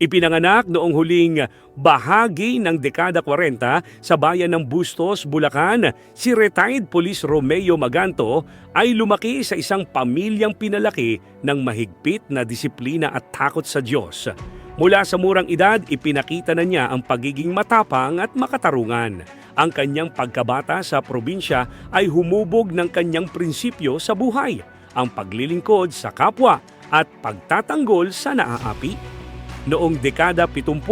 Ipinanganak noong huling bahagi ng dekada 40 sa bayan ng Bustos, Bulacan, si retired Police Romeo Maganto ay lumaki sa isang pamilyang pinalaki ng mahigpit na disiplina at takot sa Diyos. Mula sa murang edad, ipinakita na niya ang pagiging matapang at makatarungan. Ang kanyang pagkabata sa probinsya ay humubog ng kanyang prinsipyo sa buhay, ang paglilingkod sa kapwa at pagtatanggol sa naaapi. Noong dekada 70,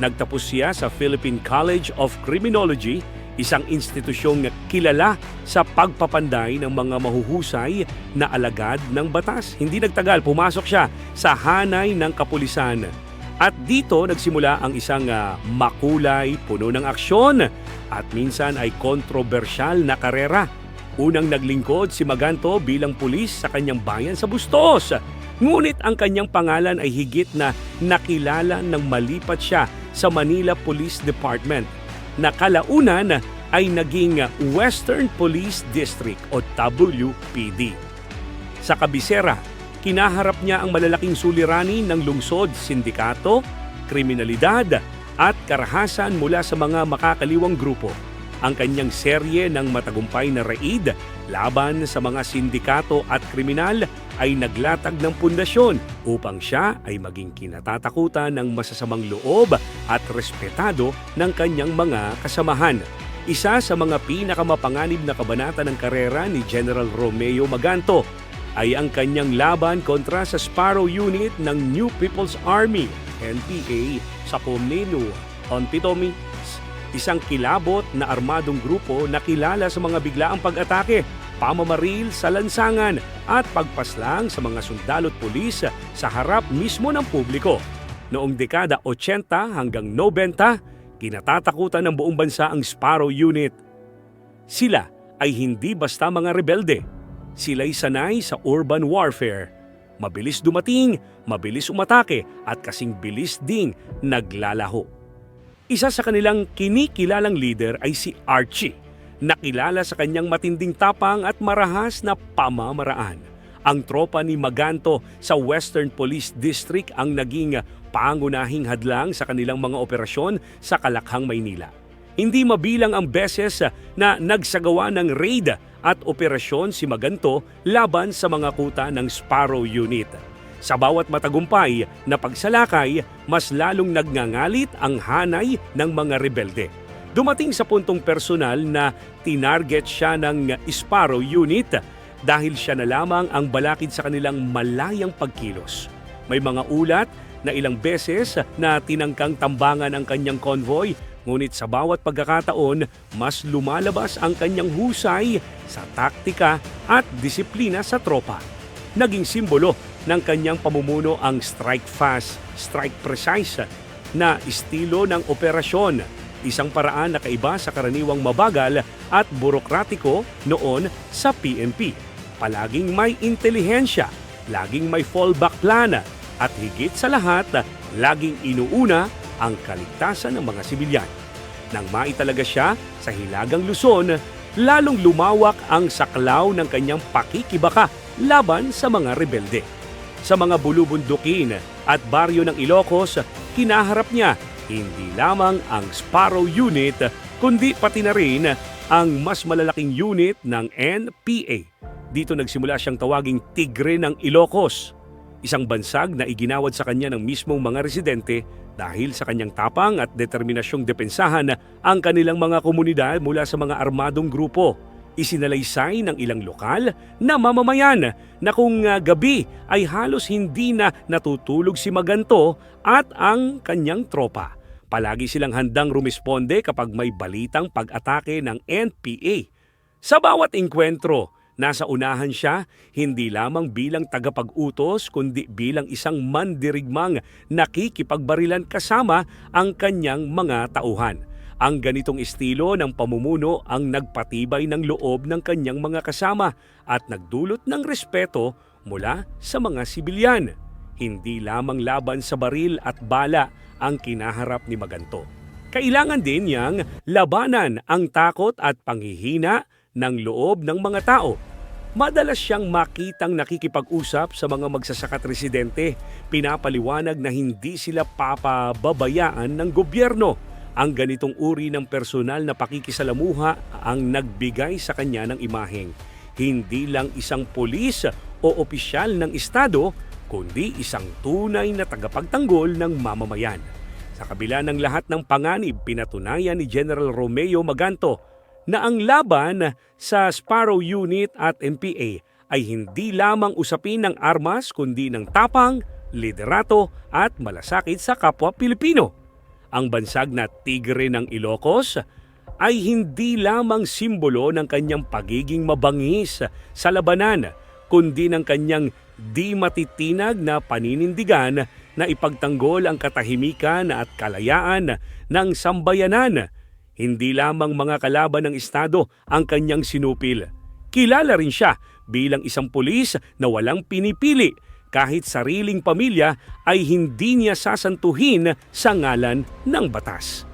nagtapos siya sa Philippine College of Criminology, isang institusyong kilala sa pagpapanday ng mga mahuhusay na alagad ng batas. Hindi nagtagal, pumasok siya sa hanay ng kapulisan. At dito nagsimula ang isang ah, makulay, puno ng aksyon at minsan ay kontrobersyal na karera. Unang naglingkod si Maganto bilang pulis sa kanyang bayan sa Bustos. Ngunit ang kanyang pangalan ay higit na nakilala ng malipat siya sa Manila Police Department na kalaunan ay naging Western Police District o WPD. Sa kabisera, kinaharap niya ang malalaking suliranin ng lungsod, sindikato, kriminalidad at karahasan mula sa mga makakaliwang grupo. Ang kanyang serye ng matagumpay na raid laban sa mga sindikato at kriminal ay naglatag ng pundasyon upang siya ay maging kinatatakutan ng masasamang loob at respetado ng kanyang mga kasamahan. Isa sa mga pinakamapanganib na kabanata ng karera ni General Romeo Maganto ay ang kanyang laban kontra sa Sparrow Unit ng New People's Army, NPA, sa Comneno, Ontitomi, isang kilabot na armadong grupo na kilala sa mga biglaang pag-atake, pamamaril sa lansangan at pagpaslang sa mga sundalo't pulis sa harap mismo ng publiko. Noong dekada 80 hanggang 90, kinatatakutan ng buong bansa ang Sparrow Unit. Sila ay hindi basta mga rebelde. Sila'y sanay sa urban warfare. Mabilis dumating, mabilis umatake at kasing bilis ding naglalaho. Isa sa kanilang kinikilalang leader ay si Archie, nakilala sa kanyang matinding tapang at marahas na pamamaraan. Ang tropa ni Maganto sa Western Police District ang naging pangunahing hadlang sa kanilang mga operasyon sa Kalakhang, Maynila. Hindi mabilang ang beses na nagsagawa ng raid at operasyon si Maganto laban sa mga kuta ng Sparrow Unit. Sa bawat matagumpay na pagsalakay, mas lalong nagngangalit ang hanay ng mga rebelde. Dumating sa puntong personal na tinarget siya ng Sparrow Unit dahil siya na lamang ang balakid sa kanilang malayang pagkilos. May mga ulat na ilang beses na tinangkang tambangan ang kanyang convoy ngunit sa bawat pagkakataon mas lumalabas ang kanyang husay sa taktika at disiplina sa tropa. Naging simbolo ng kanyang pamumuno ang strike fast, strike precise na estilo ng operasyon. Isang paraan na kaiba sa karaniwang mabagal at burokratiko noon sa PNP. Palaging may intelihensya, laging may fallback plan at higit sa lahat, laging inuuna ang kaligtasan ng mga sibilyan. Nang maitalaga siya sa Hilagang Luzon, lalong lumawak ang saklaw ng kanyang pakikibaka laban sa mga rebelde. Sa mga bulubundukin at baryo ng Ilocos, kinaharap niya hindi lamang ang Sparrow Unit kundi pati na rin ang mas malalaking unit ng NPA. Dito nagsimula siyang tawaging Tigre ng Ilocos, isang bansag na iginawad sa kanya ng mismong mga residente dahil sa kanyang tapang at determinasyong depensahan ang kanilang mga komunidad mula sa mga armadong grupo isinalaysay ng ilang lokal na mamamayan na kung uh, gabi ay halos hindi na natutulog si Maganto at ang kanyang tropa. Palagi silang handang rumisponde kapag may balitang pag-atake ng NPA. Sa bawat engkwentro, nasa unahan siya hindi lamang bilang tagapag-utos kundi bilang isang mandirigmang nakikipagbarilan kasama ang kanyang mga tauhan. Ang ganitong estilo ng pamumuno ang nagpatibay ng loob ng kanyang mga kasama at nagdulot ng respeto mula sa mga sibilyan. Hindi lamang laban sa baril at bala ang kinaharap ni Maganto. Kailangan din niyang labanan ang takot at panghihina ng loob ng mga tao. Madalas siyang makitang nakikipag-usap sa mga magsasaka at residente. Pinapaliwanag na hindi sila papababayaan ng gobyerno. Ang ganitong uri ng personal na pakikisalamuha ang nagbigay sa kanya ng imaheng hindi lang isang polis o opisyal ng Estado, kundi isang tunay na tagapagtanggol ng mamamayan. Sa kabila ng lahat ng panganib, pinatunayan ni General Romeo Maganto na ang laban sa Sparrow Unit at NPA ay hindi lamang usapin ng armas kundi ng tapang, liderato at malasakit sa kapwa Pilipino. Ang bansag na tigre ng Ilocos ay hindi lamang simbolo ng kanyang pagiging mabangis sa labanan, kundi ng kanyang di matitinag na paninindigan na ipagtanggol ang katahimikan at kalayaan ng sambayanan. Hindi lamang mga kalaban ng Estado ang kanyang sinupil. Kilala rin siya bilang isang pulis na walang pinipili kahit sariling pamilya ay hindi niya sasantuhin sa ngalan ng batas.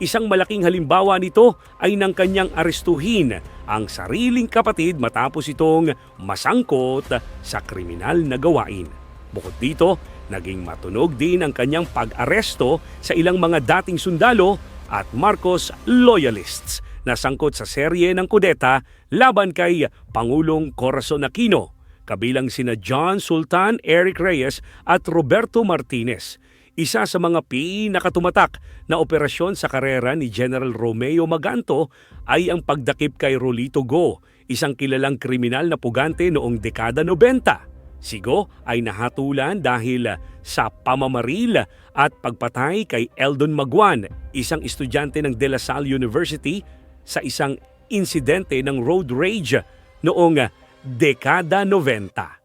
Isang malaking halimbawa nito ay nang kanyang arestuhin ang sariling kapatid matapos itong masangkot sa kriminal na gawain. Bukod dito, naging matunog din ang kanyang pag-aresto sa ilang mga dating sundalo at Marcos loyalists na sangkot sa serye ng kudeta laban kay Pangulong Corazon Aquino, kabilang sina John Sultan, Eric Reyes at Roberto Martinez isa sa mga pinakatumatak na operasyon sa karera ni General Romeo Maganto ay ang pagdakip kay Rolito Go, isang kilalang kriminal na pugante noong dekada 90. Si Go ay nahatulan dahil sa pamamaril at pagpatay kay Eldon Maguan, isang estudyante ng De La Salle University sa isang insidente ng road rage noong dekada 90.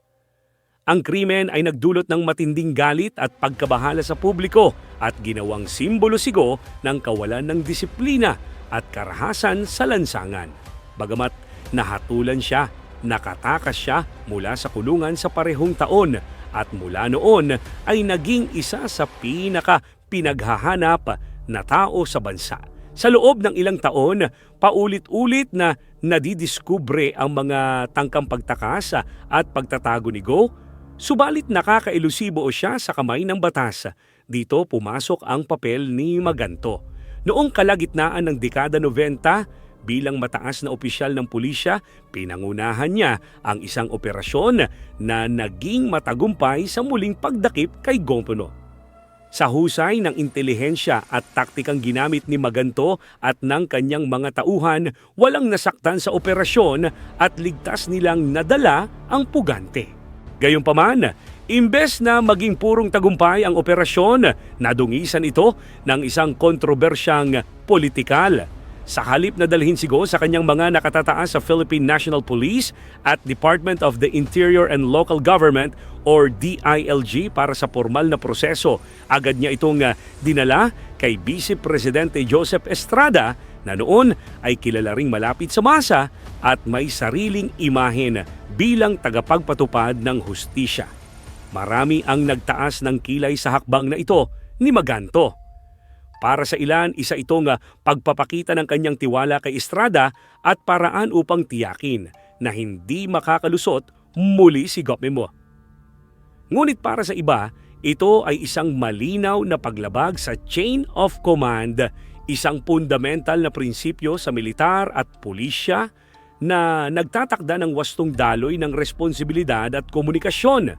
Ang krimen ay nagdulot ng matinding galit at pagkabahala sa publiko at ginawang simbolo sigo ng kawalan ng disiplina at karahasan sa lansangan. Bagamat nahatulan siya, nakatakas siya mula sa kulungan sa parehong taon at mula noon ay naging isa sa pinaka pinaghahanap na tao sa bansa. Sa loob ng ilang taon, paulit-ulit na nadidiskubre ang mga tangkang pagtakas at pagtatago ni Go Subalit nakakailusibo siya sa kamay ng batas. Dito pumasok ang papel ni Maganto. Noong kalagitnaan ng dekada 90, bilang mataas na opisyal ng pulisya, pinangunahan niya ang isang operasyon na naging matagumpay sa muling pagdakip kay Gompono. Sa husay ng intelihensya at taktikang ginamit ni Maganto at ng kanyang mga tauhan, walang nasaktan sa operasyon at ligtas nilang nadala ang pugante. Gayunpaman, imbes na maging purong tagumpay ang operasyon, nadungisan ito ng isang kontrobersyang politikal. Sa halip na dalhin si Go sa kanyang mga nakatataas sa Philippine National Police at Department of the Interior and Local Government or DILG para sa formal na proseso, agad niya itong ah, dinala kay Vice Presidente Joseph Estrada na noon ay kilala ring malapit sa masa at may sariling imahen bilang tagapagpatupad ng hustisya. Marami ang nagtaas ng kilay sa hakbang na ito ni Maganto. Para sa ilan, isa itong ah, pagpapakita ng kanyang tiwala kay Estrada at paraan upang tiyakin na hindi makakalusot muli si Gopmemo. Ngunit para sa iba, ito ay isang malinaw na paglabag sa chain of command, isang fundamental na prinsipyo sa militar at pulisya na nagtatakda ng wastong daloy ng responsibilidad at komunikasyon.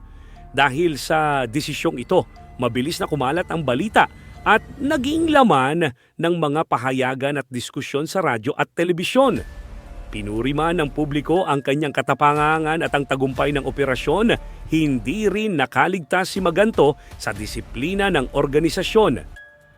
Dahil sa desisyong ito, mabilis na kumalat ang balita at naging laman ng mga pahayagan at diskusyon sa radyo at telebisyon. Pinuri man ng publiko ang kanyang katapangan at ang tagumpay ng operasyon, hindi rin nakaligtas si Maganto sa disiplina ng organisasyon.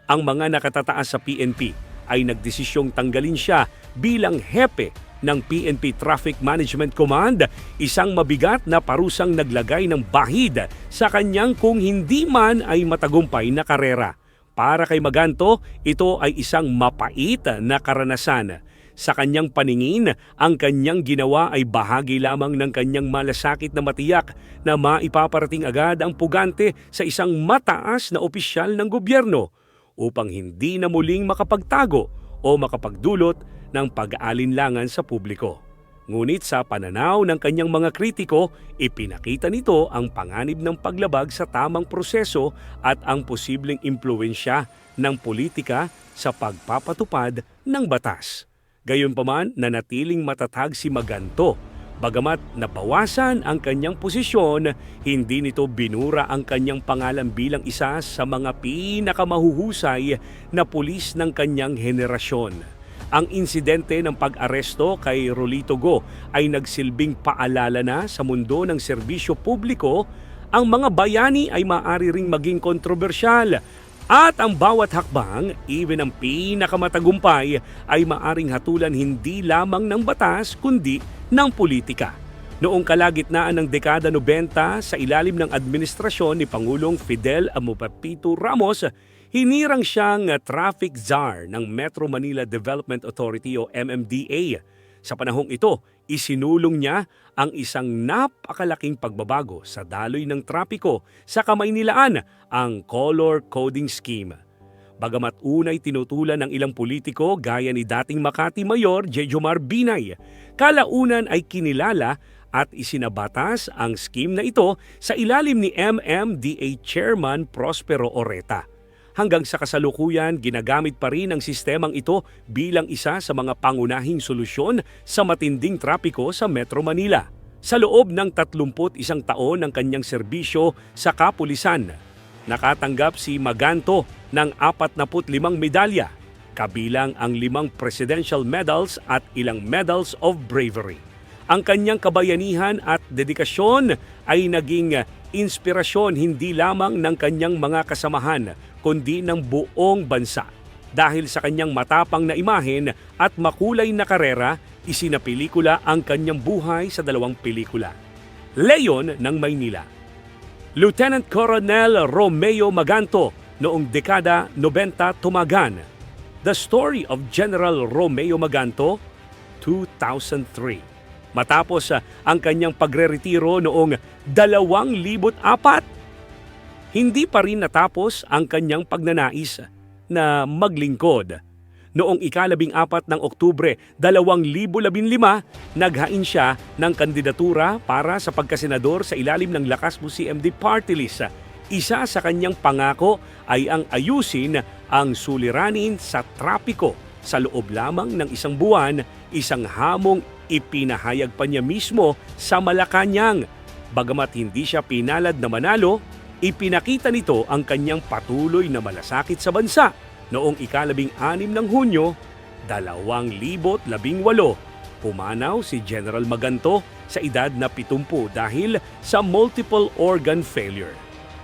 Ang mga nakatataas sa PNP ay nagdesisyong tanggalin siya bilang hepe ng PNP Traffic Management Command, isang mabigat na parusang naglagay ng bahid sa kanyang kung hindi man ay matagumpay na karera. Para kay Maganto, ito ay isang mapait na karanasan. Sa kanyang paningin, ang kanyang ginawa ay bahagi lamang ng kanyang malasakit na matiyak na maipaparating agad ang pugante sa isang mataas na opisyal ng gobyerno upang hindi na muling makapagtago o makapagdulot ng pag-aalinlangan sa publiko. Ngunit sa pananaw ng kanyang mga kritiko, ipinakita nito ang panganib ng paglabag sa tamang proseso at ang posibleng impluensya ng politika sa pagpapatupad ng batas. Gayunpaman, nanatiling matatag si Maganto. Bagamat nabawasan ang kanyang posisyon, hindi nito binura ang kanyang pangalan bilang isa sa mga pinakamahuhusay na pulis ng kanyang henerasyon. Ang insidente ng pag-aresto kay Rolito Go ay nagsilbing paalala na sa mundo ng serbisyo publiko ang mga bayani ay maaari ring maging kontrobersyal at ang bawat hakbang, even ang pinakamatagumpay, ay maaring hatulan hindi lamang ng batas kundi ng politika. Noong kalagitnaan ng dekada 90 sa ilalim ng administrasyon ni Pangulong Fidel Amupapito Ramos, hinirang siyang traffic czar ng Metro Manila Development Authority o MMDA. Sa panahong ito, isinulong niya ang isang napakalaking pagbabago sa daloy ng trapiko sa kamay nilaan ang color coding scheme. Bagamat unay tinutulan ng ilang politiko gaya ni dating Makati Mayor Jejomar Binay, kalaunan ay kinilala at isinabatas ang scheme na ito sa ilalim ni MMDA Chairman Prospero Oreta. Hanggang sa kasalukuyan, ginagamit pa rin ang sistemang ito bilang isa sa mga pangunahing solusyon sa matinding trapiko sa Metro Manila. Sa loob ng 31 taon ng kanyang serbisyo sa kapulisan, nakatanggap si Maganto ng 45 medalya, kabilang ang limang presidential medals at ilang medals of bravery. Ang kanyang kabayanihan at dedikasyon ay naging inspirasyon hindi lamang ng kanyang mga kasamahan kundi ng buong bansa. Dahil sa kanyang matapang na imahen at makulay na karera, isinapelikula ang kanyang buhay sa dalawang pelikula. Leon ng Maynila Lieutenant Colonel Romeo Maganto noong dekada 90 tumagan. The Story of General Romeo Maganto, 2003. Matapos ang kanyang pagre-retiro noong 2004, hindi pa rin natapos ang kanyang pagnanais na maglingkod. Noong ikalabing apat ng Oktubre 2015, naghain siya ng kandidatura para sa pagkasenador sa ilalim ng Lakas mo CMD Party List. Isa sa kanyang pangako ay ang ayusin ang suliranin sa trapiko sa loob lamang ng isang buwan, isang hamong ipinahayag pa niya mismo sa Malacanang. Bagamat hindi siya pinalad na manalo, ipinakita nito ang kanyang patuloy na malasakit sa bansa noong ikalabing anim ng Hunyo, 2018, pumanaw si General Maganto sa edad na 70 dahil sa multiple organ failure.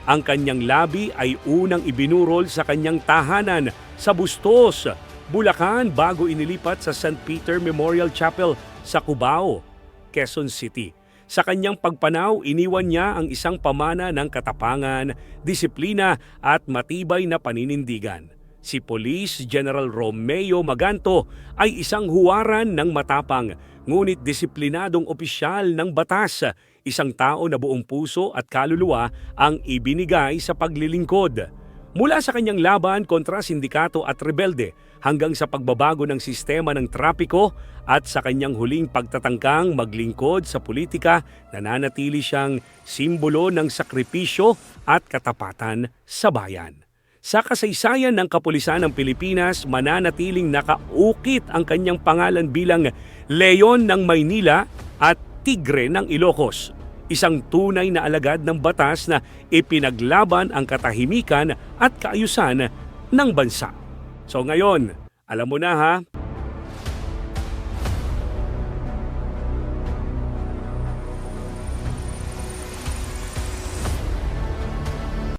Ang kanyang labi ay unang ibinurol sa kanyang tahanan sa Bustos, Bulacan bago inilipat sa St. Peter Memorial Chapel sa Cubao, Quezon City. Sa kanyang pagpanaw, iniwan niya ang isang pamana ng katapangan, disiplina at matibay na paninindigan. Si Police General Romeo Maganto ay isang huwaran ng matapang ngunit disiplinadong opisyal ng batas, isang tao na buong puso at kaluluwa ang ibinigay sa paglilingkod. Mula sa kanyang laban kontra sindikato at rebelde hanggang sa pagbabago ng sistema ng trapiko at sa kanyang huling pagtatangkang maglingkod sa politika, nananatili siyang simbolo ng sakripisyo at katapatan sa bayan. Sa kasaysayan ng kapulisan ng Pilipinas, mananatiling nakaukit ang kanyang pangalan bilang Leon ng Maynila at Tigre ng Ilocos. Isang tunay na alagad ng batas na ipinaglaban ang katahimikan at kaayusan ng bansa. So ngayon, alam mo na ha,